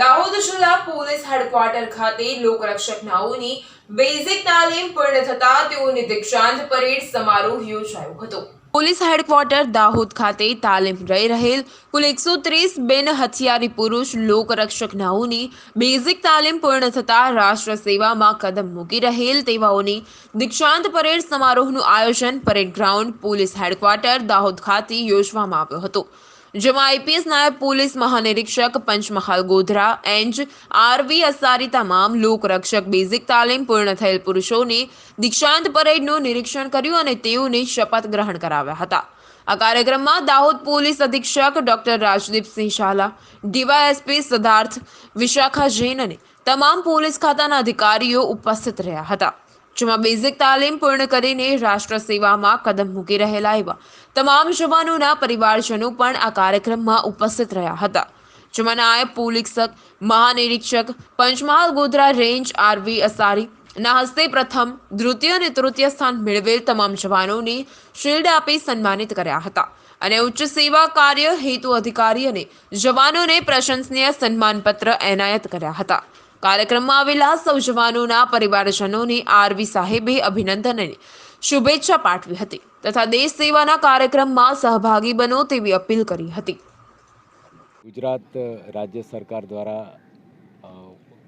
દાહોદ જિલ્લા police headquarter ખાતે લોકરક્ષક નાઓની બેઝિક તાલીમ પૂર્ણ થતા તેઓની દીક્ષાંત પરેડ સમારોહ યોજાયો હતો. પોલીસ હેડક્વાર્ટર દાહોદ ખાતે તાલીમ રહી રહેલ કુલ એકસો ત્રીસ બેન હથિયારી પુરુષ લોકરક્ષક નાઓની બેઝિક તાલીમ પૂર્ણ થતા રાષ્ટ્ર સેવામાં કદમ મૂકી રહેલ તેવાઓની દીક્ષાંત પરેડ સમારોહનું આયોજન parade ground police headquarter Dahod ખાતે યોજવામાં આવ્યો હતો. જેમાં આઈપીએસ નાયબ પોલીસ મહાનિરીક્ષક પંચમહાલ ગોધરા એન્જ આરવી અસારી તમામ લોકરક્ષક બેઝિક તાલીમ પૂર્ણ થયેલ પુરુષોને દીક્ષાંત પરેડનું નિરીક્ષણ કર્યું અને તેઓને શપથ ગ્રહણ કરાવ્યા હતા. આ કાર્યક્રમમાં દાહોદ પોલીસ અધિક્ષક ડોક્ટર રાજદીપસિંહ શાલા, ડીવાયએસપી સિદ્ધાર્થ વિશાખા જૈન અને તમામ પોલીસ ખાતાના અધિકારીઓ ઉપસ્થિત રહ્યા હતા. જેમાં બેઝિક તાલીમ પૂર્ણ કરીને રાષ્ટ્ર સેવામાં કદમ મૂકી રહેલા એવા તમામ જવાનોના પરિવારજનો પણ આ કાર્યક્રમમાં ઉપસ્થિત રહ્યા હતા. જેમાં નાયબ પોલીસક મહાનિરીક્ષક, પંચમહાલ ગોધરા રેન્જ આરવી અસારી ના હસ્તે પ્રથમ, દ્વિતીય અને તૃતીય સ્થાન મેળવેલ તમામ જવાનોને શિલ્ડ આપી સન્માનિત કર્યા હતા અને ઉચ્ચ સેવા કાર્ય હેતુ અધિકારી અને જવાનોને પ્રશંસનીય સન્માનપત્ર એનાયત કર્યા હતા. કાર્યક્રમમાં આવેલા સૌ જવાનોના પરિવારજનોને આરવી સાહેબે અભિનંદન શુભેચ્છા પાઠવી હતી તથા દેશ સેવાના કાર્યક્રમમાં સહભાગી બનો તેવી અપીલ કરી હતી. ગુજરાત રાજ્ય સરકાર દ્વારા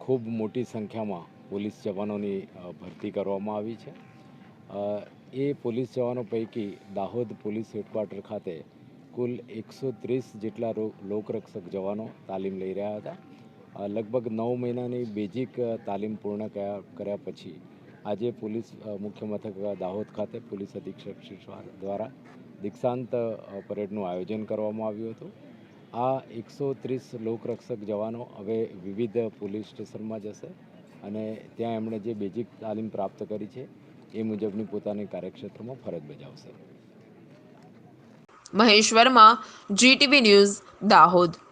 ખૂબ મોટી સંખ્યામાં પોલીસ જવાનોની ભરતી કરવામાં આવી છે. એ પોલીસ જવાનો પૈકી દાહોદ પોલીસ હેડક્વાર્ટર ખાતે કુલ એકસો ત્રીસ જેટલા લોકરક્ષક જવાનો તાલીમ લઈ રહ્યા હતા. લગભગ નવ મહિનાની બેઝિક તાલીમ પૂર્ણ કર્યા કર્યા પછી આજે પોલીસ મુખ્ય મથક દાહોદ ખાતે પોલીસ અધિક્ષક શ્રી દ્વારા દીક્ષાંત પરેડનું આયોજન કરવામાં આવ્યું હતું. આ એકસો ત્રીસ લોકરક્ષક જવાનો હવે વિવિધ પોલીસ સ્ટેશનમાં જશે અને ત્યાં એમણે જે બેઝિક તાલીમ પ્રાપ્ત કરી છે, એ મુજબની પોતાની કાર્યક્ષેત્રમાં ફરજ બજાવશે. મહેશ્વરમાં જીટીવી ન્યૂઝ દાહોદ.